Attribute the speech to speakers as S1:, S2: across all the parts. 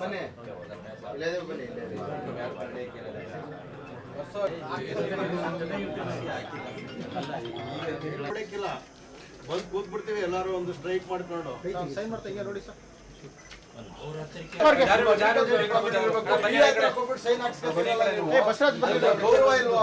S1: ಬನ್ನಿ ಇಲ್ಲೇ ಬನ್ನಿ ಬಂದು ಕೂತ್ಬಿಡ್ತೀವಿ ಎಲ್ಲರೂ ಒಂದು ಸ್ಟ್ರೈಕ್ ಮಾಡ್ಕೊಂಡು.
S2: ಸೈನ್ ಮಾಡ್ತಾ ಹಿಂಗೆ ನೋಡಿ ಸರ್. ಬಸರಾಜ್.
S1: ಗೌರವ ಇಲ್ವಾ?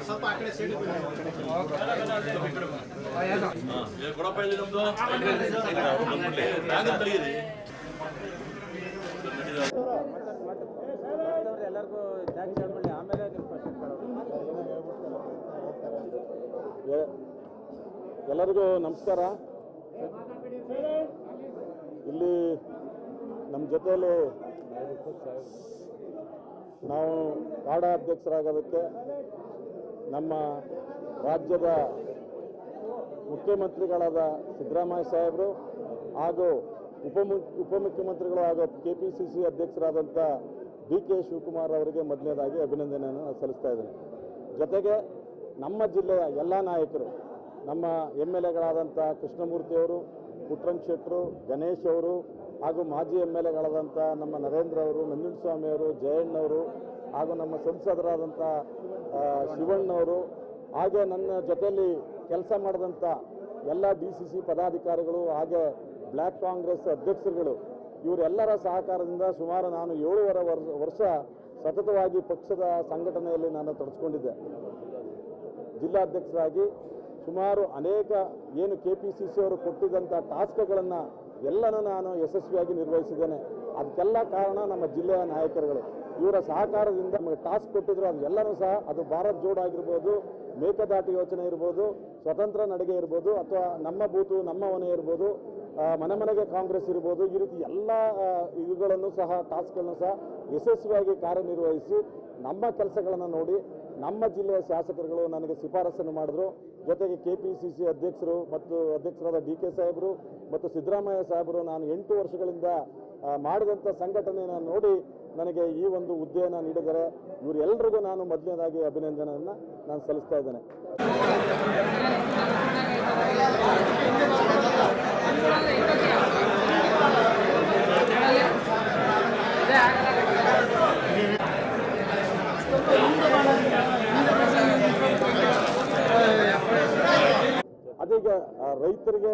S2: ಸ್ವಲ್ಪ ಆ ಕಡೆ
S3: ಕೊಡಪ್ಪ ಇಲ್ಲಿ ನಮ್ದು ನಾನು ತೆಗೀರಿ
S4: ಎಲ್ಲರಿಗೂ ನಮಸ್ಕಾರ. ಇಲ್ಲಿ ನಮ್ಮ ಜೊತೆಯಲ್ಲಿ ನಾವು ಕಾಡ ಅಧ್ಯಕ್ಷರಾಗೋದಕ್ಕೆ ನಮ್ಮ ರಾಜ್ಯದ ಮುಖ್ಯಮಂತ್ರಿಗಳಾದ ಸಿದ್ದರಾಮಯ್ಯ ಸಾಹೇಬರು ಹಾಗೂ ಉಪ ಉಪಮುಖ್ಯಮಂತ್ರಿಗಳು ಹಾಗೂ ಕೆ ಪಿ ಸಿ ಸಿ ಅಧ್ಯಕ್ಷರಾದಂಥ ಡಿ ಕೆ ಶಿವಕುಮಾರ್ ಅವರಿಗೆ ಮೊದಲನೇದಾಗಿ ಅಭಿನಂದನೆಯನ್ನು ಸಲ್ಲಿಸ್ತಾ ಇದ್ದೇನೆ. ಜೊತೆಗೆ ನಮ್ಮ ಜಿಲ್ಲೆಯ ಎಲ್ಲ ನಾಯಕರು, ನಮ್ಮ ಎಂ ಎಲ್ ಎಗಳಾದಂಥ ಕೃಷ್ಣಮೂರ್ತಿಯವರು ಪುಟ್ರಂಗ್ ಶೆಟ್ಟರು, ಗಣೇಶ್ ಅವರು ಹಾಗೂ ಮಾಜಿ ಎಂ ಎಲ್ ಎಗಳಾದಂಥ ನಮ್ಮ ನರೇಂದ್ರ ಅವರು, ನಂಜುಂಡಸ್ವಾಮಿ ಅವರು ಜಯಣ್ಣವರು ಹಾಗೂ ನಮ್ಮ ಸಂಸದರಾದಂಥ ಶಿವಣ್ಣವರು ಹಾಗೆ ನನ್ನ ಜೊತೆಯಲ್ಲಿ ಕೆಲಸ ಮಾಡಿದಂಥ ಎಲ್ಲ ಡಿ ಸಿ ಸಿ ಪದಾಧಿಕಾರಿಗಳು, ಹಾಗೆ ಬ್ಲ್ಯಾಕ್ ಕಾಂಗ್ರೆಸ್ ಅಧ್ಯಕ್ಷರುಗಳು ಇವರೆಲ್ಲರ ಸಹಕಾರದಿಂದ ಸುಮಾರು ನಾನು ಏಳುವರೆ ವರ್ಷ ಸತತವಾಗಿ ಪಕ್ಷದ ಸಂಘಟನೆಯಲ್ಲಿ ನಾನು ತೊಡಸ್ಕೊಂಡಿದ್ದೆ. ಜಿಲ್ಲಾಧ್ಯಕ್ಷರಾಗಿ ಸುಮಾರು ಅನೇಕ ಏನು ಕೆ ಪಿ ಸಿ ಸಿ ಅವರು ಕೊಟ್ಟಿದ್ದಂಥ ಟಾಸ್ಕ್ಗಳನ್ನು ಎಲ್ಲನೂ ನಾನು ಯಶಸ್ವಿಯಾಗಿ ನಿರ್ವಹಿಸಿದ್ದೇನೆ. ಅದಕ್ಕೆಲ್ಲ ಕಾರಣ ನಮ್ಮ ಜಿಲ್ಲೆಯ ನಾಯಕರುಗಳು. ಇವರ ಸಹಕಾರದಿಂದ ನಮಗೆ ಟಾಸ್ಕ್ ಕೊಟ್ಟಿದ್ರು ಅದೆಲ್ಲನೂ ಸಹ ಅದು ಭಾರತ್ ಜೋಡ್ ಆಗಿರ್ಬೋದು, ಮೇಕೆದಾಟು ಯೋಜನೆ ಇರ್ಬೋದು, ಸ್ವತಂತ್ರ ನಡಿಗೆ ಇರ್ಬೋದು, ಅಥವಾ ನಮ್ಮ ಬೂತು, ನಮ್ಮ ಮನೆ ಇರ್ಬೋದು ಮನೆ ಮನೆಗೆ ಕಾಂಗ್ರೆಸ್ ಇರ್ಬೋದು, ಈ ರೀತಿ ಎಲ್ಲ ಇವುಗಳನ್ನು ಸಹ, ಟಾಸ್ಕ್ಗಳನ್ನು ಸಹ ಯಶಸ್ವಿಯಾಗಿ ಕಾರ್ಯನಿರ್ವಹಿಸಿ ನಮ್ಮ ಕೆಲಸಗಳನ್ನು ನೋಡಿ, ನಮ್ಮ ಜಿಲ್ಲೆಯ ಶಾಸಕರುಗಳು ನನಗೆ ಶಿಫಾರಸನ್ನು ಮಾಡಿದ್ರು. ಜೊತೆಗೆ ಕೆ ಪಿ ಸಿ ಸಿ ಅಧ್ಯಕ್ಷರು ಮತ್ತು ಅಧ್ಯಕ್ಷರಾದ ಡಿ ಕೆ ಸಾಹೇಬರು ಮತ್ತು ಸಿದ್ದರಾಮಯ್ಯ ಸಾಹೇಬರು ನಾನು ಎಂಟು ವರ್ಷಗಳಿಂದ ಮಾಡಿದಂಥ ಸಂಘಟನೆಯನ್ನು ನೋಡಿ ನನಗೆ ಈ ಒಂದು ಹುದ್ದೆಯನ್ನು ನೀಡಿದರೆ ಇವರೆಲ್ಲರಿಗೂ ನಾನು ಮೊದಲನೇದಾಗಿ ಅಭಿನಂದನೆಯನ್ನು ನಾನು ಸಲ್ಲಿಸ್ತಾ ಇದ್ದೇನೆ. ಅದೀಗ ರೈತರಿಗೆ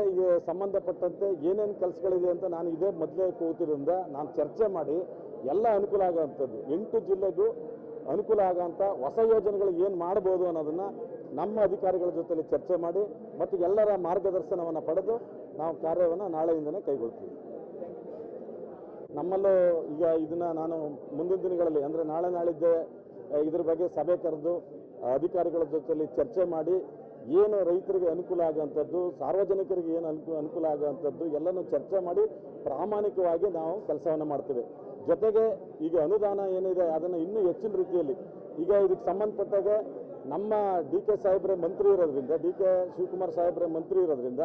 S4: ಸಂಬಂಧಪಟ್ಟಂತೆ ಏನೇನು ಕೆಲಸಗಳಿದೆ ಅಂತ ನಾನು ಇದೇ ಮೊದಲೇ ಕೂತಿರೋದ್ರಿಂದ ನಾನು ಚರ್ಚೆ ಮಾಡಿ ಎಲ್ಲ ಅನುಕೂಲ ಆಗುವಂಥದ್ದು. ಎಂಟು ಜಿಲ್ಲೆಗೂ ಅನುಕೂಲ ಆಗೋಂಥ ಹೊಸ ಯೋಜನೆಗಳು ಏನು ಮಾಡ್ಬೋದು ಅನ್ನೋದನ್ನು ನಮ್ಮ ಅಧಿಕಾರಿಗಳ ಜೊತೆಲಿ ಚರ್ಚೆ ಮಾಡಿ ಮತ್ತು ಎಲ್ಲರ ಮಾರ್ಗದರ್ಶನವನ್ನು ಪಡೆದು ನಾವು ಕಾರ್ಯವನ್ನು ನಾಳೆಯಿಂದನೇ ಕೈಗೊಳ್ತೀವಿ. ನಮ್ಮಲ್ಲೂ ಈಗ ಇದನ್ನು ನಾನು ಮುಂದಿನ ದಿನಗಳಲ್ಲಿ ಅಂದರೆ ನಾಳೆ ನಾಳಿದ್ದೆ ಇದ್ರ ಬಗ್ಗೆ ಸಭೆ ಕರೆದು ಅಧಿಕಾರಿಗಳ ಜೊತೆಲಿ ಚರ್ಚೆ ಮಾಡಿ ಏನು ರೈತರಿಗೆ ಅನುಕೂಲ ಆಗುವಂಥದ್ದು ಸಾರ್ವಜನಿಕರಿಗೆ ಏನು ಅನುಕೂ, ಅನುಕೂಲ ಆಗುವಂಥದ್ದು ಎಲ್ಲನೂ ಚರ್ಚೆ ಮಾಡಿ ಪ್ರಾಮಾಣಿಕವಾಗಿ ನಾವು ಕೆಲಸವನ್ನು ಮಾಡ್ತೇವೆ. ಜೊತೆಗೆ ಈಗ ಅನುದಾನ ಏನಿದೆ, ಅದನ್ನು ಇನ್ನೂ ಹೆಚ್ಚಿನ ರೀತಿಯಲ್ಲಿ. ಈಗ ಇದಕ್ಕೆ ಸಂಬಂಧಪಟ್ಟಾಗ ನಮ್ಮ ಡಿ ಕೆ ಸಾಹೇಬ್ರೆ ಮಂತ್ರಿ ಇರೋದ್ರಿಂದ, ಡಿ ಕೆ ಶಿವಕುಮಾರ್ ಸಾಹೇಬ್ರೆ ಮಂತ್ರಿ ಇರೋದ್ರಿಂದ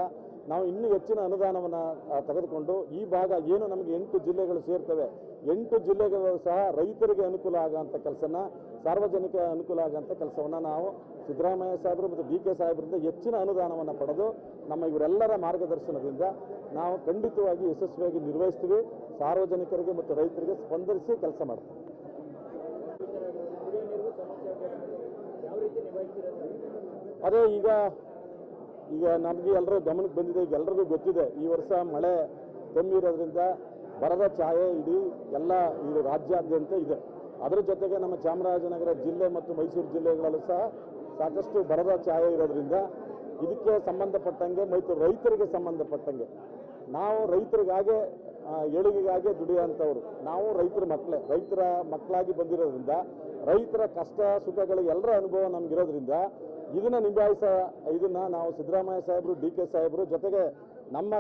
S4: ನಾವು ಇನ್ನೂ ಹೆಚ್ಚಿನ ಅನುದಾನವನ್ನು ತೆಗೆದುಕೊಂಡು ಈ ಭಾಗ ಏನು ನಮಗೆ ಎಂಟು ಜಿಲ್ಲೆಗಳು ಸೇರ್ತವೆ, ಎಂಟು ಜಿಲ್ಲೆಗಳು ಸಹ ರೈತರಿಗೆ ಅನುಕೂಲ ಆಗೋಂಥ ಕೆಲಸನ, ಸಾರ್ವಜನಿಕ ಅನುಕೂಲ ಆಗೋಂಥ ಕೆಲಸವನ್ನು ನಾವು ಸಿದ್ದರಾಮಯ್ಯ ಸಾಹೇಬರು ಮತ್ತು ಡಿ ಕೆ ಸಾಹೇಬರಿಂದ ಹೆಚ್ಚಿನ ಅನುದಾನವನ್ನು ಪಡೆದು ನಮ್ಮ ಇವರೆಲ್ಲರ ಮಾರ್ಗದರ್ಶನದಿಂದ ನಾವು ಖಂಡಿತವಾಗಿ ಯಶಸ್ವಿಯಾಗಿ ನಿರ್ವಹಿಸ್ತೀವಿ. ಸಾರ್ವಜನಿಕರಿಗೆ ಮತ್ತು ರೈತರಿಗೆ ಸ್ಪಂದಿಸಿ ಕೆಲಸ ಮಾಡ್ತಾರೆ. ಅದೇ ಈಗ ಈಗ ನಮಗೆ ಎಲ್ಲರೂ ಗಮನಕ್ಕೆ ಬಂದಿದೆ, ಈಗ ಎಲ್ಲರಿಗೂ ಗೊತ್ತಿದೆ, ಈ ವರ್ಷ ಮಳೆ ಕಮ್ಮಿ ಇರೋದ್ರಿಂದ ಬರದ ಛಾಯೆ ಇಡೀ ಎಲ್ಲ ಇದು ರಾಜ್ಯಾದ್ಯಂತ ಇದೆ. ಅದರ ಜೊತೆಗೆ ನಮ್ಮ ಚಾಮರಾಜನಗರ ಜಿಲ್ಲೆ ಮತ್ತು ಮೈಸೂರು ಜಿಲ್ಲೆಗಳಲ್ಲೂ ಸಹ ಸಾಕಷ್ಟು ಬರದ ಛಾಯೆ ಇರೋದ್ರಿಂದ ಇದಕ್ಕೆ ಸಂಬಂಧಪಟ್ಟಂಗೆ ಮೈಸೂರು ರೈತರಿಗೆ ಸಂಬಂಧಪಟ್ಟಂಗೆ ನಾವು ರೈತರಿಗಾಗೆ ಏಳಿಗೆಗಾಗೆ ದುಡಿಯುವಂಥವ್ರು. ನಾವು ರೈತರ ಮಕ್ಕಳೇ ರೈತರ ಮಕ್ಕಳಾಗಿ ಬಂದಿರೋದ್ರಿಂದ, ರೈತರ ಕಷ್ಟ ಸುಖಗಳು ಎಲ್ಲರ ಅನುಭವ ನಮಗಿರೋದ್ರಿಂದ, ಇದನ್ನ ನಿಭಾಯಿಸ, ಇದನ್ನ ನಾವು ಸಿದ್ದರಾಮಯ್ಯ ಸಾಹೇಬರು, ಡಿ ಕೆ ಸಾಹೇಬರು ಜೊತೆಗೆ ನಮ್ಮ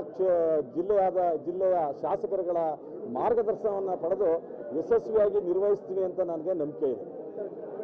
S4: ಜಿಲ್ಲೆಯಾದ, ಜಿಲ್ಲೆಯ ಶಾಸಕರುಗಳ ಮಾರ್ಗದರ್ಶನವನ್ನು ಪಡೆದು ಯಶಸ್ವಿಯಾಗಿ ನಿರ್ವಹಿಸ್ತೀವಿ ಅಂತ ನನಗೆ ನಂಬಿಕೆ ಇದೆ.